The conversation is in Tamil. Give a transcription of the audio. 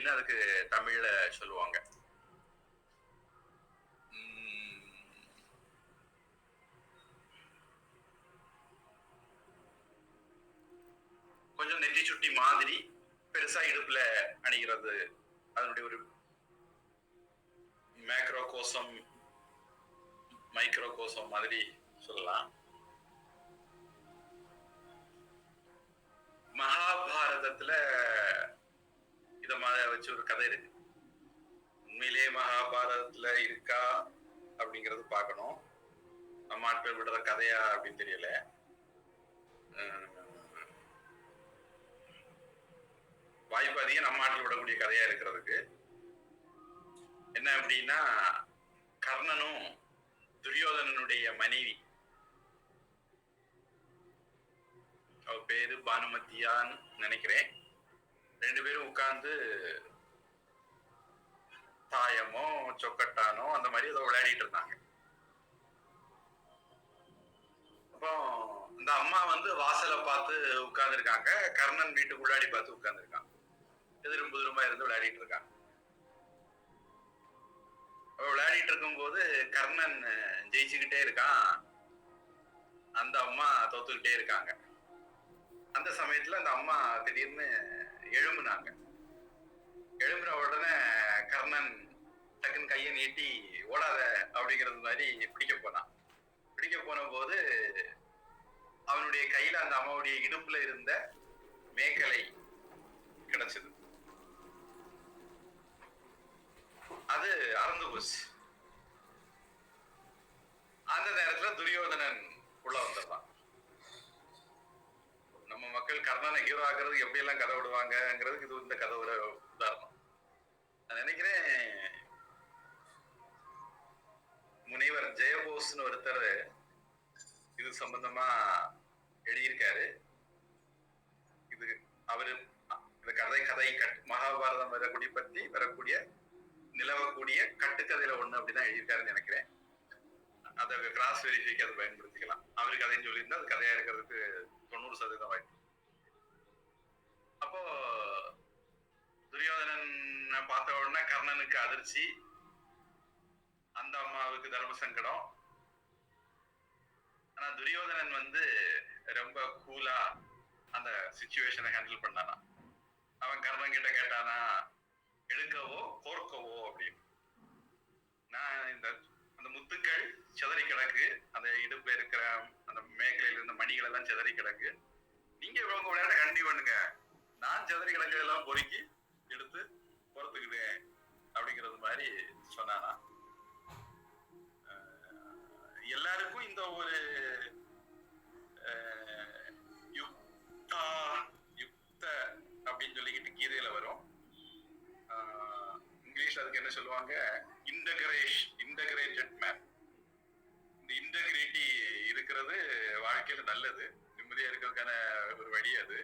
அப்படின்னு அதுக்கு தமிழ்ல சொல்லுவாங்க. கொஞ்சம் நெற்றி சுட்டி மாதிரி பெருசா இடுப்புல அணிகிறது அதனுடைய ஒரு மேக்ரோ கோசம் மைக்ரோ கோசம் மாதிரி சொல்லலாம். மகாபாரதத்துல விதமாக மாதிரி வச்சு ஒரு கதை இருக்கு. உண்மையிலேயே மகாபாரதத்துல இருக்கா அப்படிங்கறது பார்க்கணும். நம்ம ஆட்கள் விடுற கதையா அப்படின்னு தெரியல. வாய்ப்பு அதிகம் நம்ம ஆட்கள் விடக்கூடிய கதையா இருக்கிறதுக்கு. என்ன அப்படின்னா கர்ணனும் துரியோதனனுடைய மனைவி. அவ பேரு பானுமதியான்னு நினைக்கிறேன். உட்காந்து தாயமோ சொக்கட்டானோ அந்த மாதிரி ஏதோ விளையாடிட்டு இருந்தாங்க. அப்போ இந்த அம்மா வந்து வாசலை பார்த்து உட்கார்ந்துருக்காங்க. கர்ணன் வீட்டுக்கு உள்ளாடி பார்த்து உட்கார்ந்துருக்காங்க எதிரும் புதிருமா இருந்து விளையாடிட்டு இருக்காங்க விளையாடிட்டு இருக்கும்போது கர்ணன் ஜெயிச்சுக்கிட்டே இருக்கான். அந்த அம்மா தோத்துக்கிட்டே இருக்காங்க. அந்த சமயத்துல அந்த அம்மா திடீர்னு எழும்புனாங்க. கர்ணன் டக்குன்னு கையை நீட்டி ஓடாத அப்படிங்கிறது மாதிரி பிடிக்க போனான். பிடிக்க போன போது அவனுடைய கையில அந்த அம்மாவுடைய இடுப்புல இருந்த மேகலை கிடைச்சது. அது அறந்து போச்சு. அந்த நேரத்துல துரியோதனன் உள்ள வந்துடுறான். நம்ம மக்கள் கர்ணனை ஹீரோ ஆகிறது எப்படி எல்லாம் கதை விடுவாங்கிறதுக்கு இது இந்த கதை ஒரு உதாரணம் நான் நினைக்கிறேன் முனைவர் ஜெயபோஸ்னு ஒருத்தர் இது சம்பந்தமா எழுதியிருக்காரு. இது அவரு இந்த கதை கதை கட் மகாபாரதம் வரக்கூடிய பற்றி வரக்கூடிய நிலவக்கூடிய கட்டுக்கதையில ஒண்ணு அப்படிதான் எழுதியிருக்காருன்னு நினைக்கிறேன். அதை கிராஸ் வெரிஃபைக்கு அதை பயன்படுத்திக்கலாம். அவரு கதைன்னு சொல்லியிருந்தா அது கதையா இருக்கிறதுக்கு தொண்ணூறு சதவீதம் வாய்ப்பு. அப்போ பார்த்த உடனே கர்ணனுக்கு அதிர்ச்சி. அந்த அம்மாவுக்கு தர்ம சங்கடம். ஆனா துரியோதனன் வந்து ரொம்ப கூலா அந்த சுச்சுவேஷனை ஹேண்டில் பண்ணானா. அவன் கர்ணன் கிட்ட கேட்டானா எடுக்கவோ கோர்க்கவோ அப்படின்னு. நான் இந்த அந்த முத்துக்கள் சிதறி கிடக்கு. அந்த இடுப்புல இருக்கிற அந்த மேகலையில இருந்த மணிகள் எல்லாம் சிதறி கிடக்கு. நீங்க இவங்க விளையாட கண்டி பண்ணுங்க. நான் சிதறி கிடக்கிறதெல்லாம் பொறுக்கி எடுத்து பொறுத்துக்கிட்டேன் அப்படிங்கிறது மாதிரி சொன்னானா. எல்லாருக்கும் இந்த ஒரு யுக்தா யுக்த அப்படின்னு சொல்லிக்கிட்டு கீதையில வரும். இங்கிலீஷ் அதுக்கு என்ன சொல்லுவாங்க? இன்டகிரேஷ் இன்டகிரேட்டட் மேன் இந்த இன்டகிரிட்டி இருக்கிறது வாழ்க்கையில நல்லது. நிம்மதியா இருக்கிறதுக்கான ஒரு வழி அது.